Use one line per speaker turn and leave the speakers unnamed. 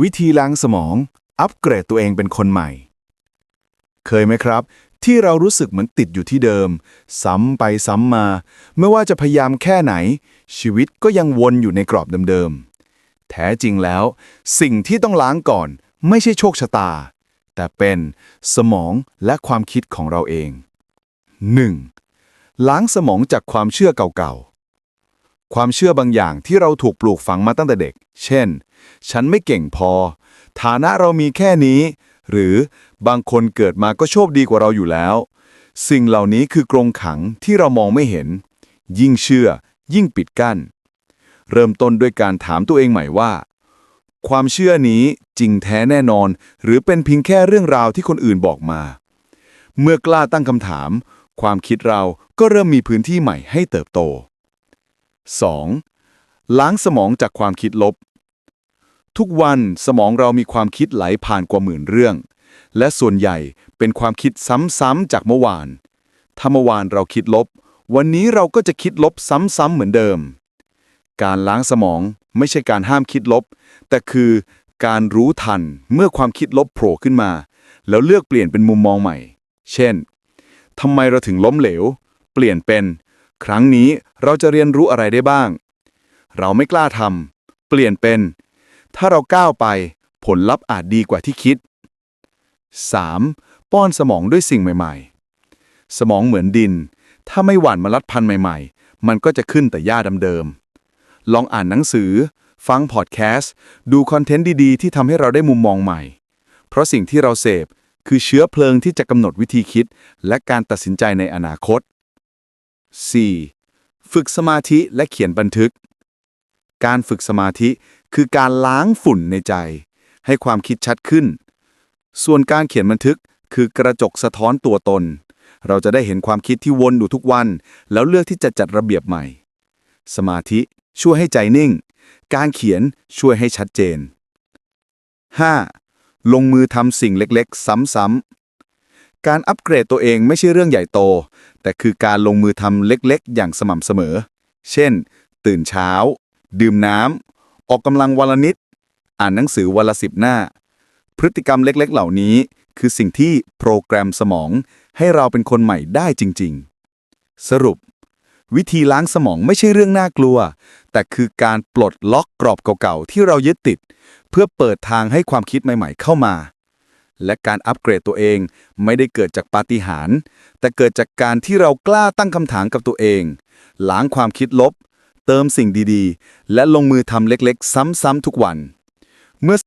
วิธีล้างสมอง อัปเกรดตัวเองเป็นคนใหม่ เคยไหมครับ ที่เรารู้สึกเหมือนติดอยู่ที่เดิม ซ้ำไปซ้ำมา ไม่ว่าจะพยายามแค่ไหน ชีวิตก็ยังวนอยู่ในกรอบเดิมๆ แท้จริงแล้ว สิ่งที่ต้องล้างก่อน ไม่ใช่โชคชะตา แต่เป็นสมองและความคิดของเราเอง 1. ล้างสมองจากความเชื่อเก่าๆ ความเชื่อบางอย่างที่เราถูกปลูกฝังมาตั้งแต่เด็ก เช่น ฉันไม่เก่งพอ ฐานะเรามีแค่นี้ หรือบางคนเกิดมาก็โชคดีกว่าเราอยู่แล้ว สิ่งเหล่านี้คือกรงขังที่เรามองไม่เห็น ยิ่งเชื่อ ยิ่งปิดกั้น เริ่มต้นด้วยการถามตัวเองใหม่ว่า ความเชื่อนี้จริงแท้แน่นอน หรือเป็นเพียงแค่เรื่องราวที่คนอื่นบอกมา เมื่อกล้าตั้งคำถาม ความคิดเราก็เริ่มมีพื้นที่ใหม่ให้เติบโต 2. ล้างสมองจากความคิดลบ ทุกวันสมองเรามีความคิดไหลผ่านกว่าหมื่นเรื่อง และส่วนใหญ่เป็นความคิดซ้ำๆจากเมื่อวาน ถ้าเมื่อวานเราคิดลบ วันนี้เราก็จะคิดลบซ้ำๆเหมือนเดิม การล้างสมองไม่ใช่การห้ามคิดลบ แต่คือการรู้ทันเมื่อความคิดลบโผล่ขึ้นมา แล้วเลือกเปลี่ยนเป็นมุมมองใหม่ เช่นทำไมเราถึงล้มเหลว เปลี่ยนเป็น ครั้งนี้เราจะเรียนรู้อะไรได้บ้าง เราไม่กล้าทำ เปลี่ยนเป็น ถ้าเราก้าวไป ผลลัพธ์อาจดีกว่าที่คิด 3. ป้อนสมองด้วยสิ่งใหม่ ๆ สมองเหมือนดิน ถ้าไม่หว่านเมลัดพันธุ์ใหม่ ๆ มันก็จะขึ้นแต่หญ้าเดิมๆลองอ่านหนังสือ ฟังพอดแคสต์ ดูคอนเทนต์ดี ๆ ที่ทำให้เราได้มุมมองใหม่ เพราะสิ่งที่เราเสพคือเชื้อเพลิงที่จะกำหนดวิธีคิด และการตัดสินใจในอนาคต 4. ฝึกสมาธิและเขียนบันทึก การฝึกสมาธิคือการล้างฝุ่นในใจ ให้ความคิดชัดขึ้น ส่วนการเขียนบันทึกคือกระจกสะท้อนตัวตน เราจะได้เห็นความคิดที่วนอยู่ทุกวัน แล้วเลือกที่จะจัดระเบียบใหม่ สมาธิช่วยให้ใจนิ่ง การเขียนช่วยให้ชัดเจน 5. ลงมือทำสิ่งเล็กๆ ซ้ำๆ การอัปเกรดตัวเองไม่ใช่เรื่องใหญ่โต แต่คือการลงมือทำเล็กๆ อย่างสม่ำเสมอ เช่น ตื่นเช้า ดื่มน้ำ ออกกำลังวันละนิด อ่านหนังสือวันละสิบหน้า พฤติกรรมเล็กๆ เหล่านี้ คือสิ่งที่โปรแกรมสมอง ให้เราเป็นคนใหม่ได้จริง ๆ สรุป วิธีล้างสมองไม่ใช่เรื่องน่ากลัว แต่คือการปลดล็อกกรอบเก่าๆ ที่เรายึดติด เพื่อเปิดทางให้ความคิดใหม่ ๆ เข้ามา และการอัปเกรดตัวเอง ไม่ได้เกิดจากปาฏิหาริย์แต่เกิดจากการที่เรากล้าตั้งคำถามกับตัวเอง ล้างความคิดลบ เติมสิ่งดีๆ และลงมือทำเล็กๆ ซ้ำๆทุกวัน เมื่อ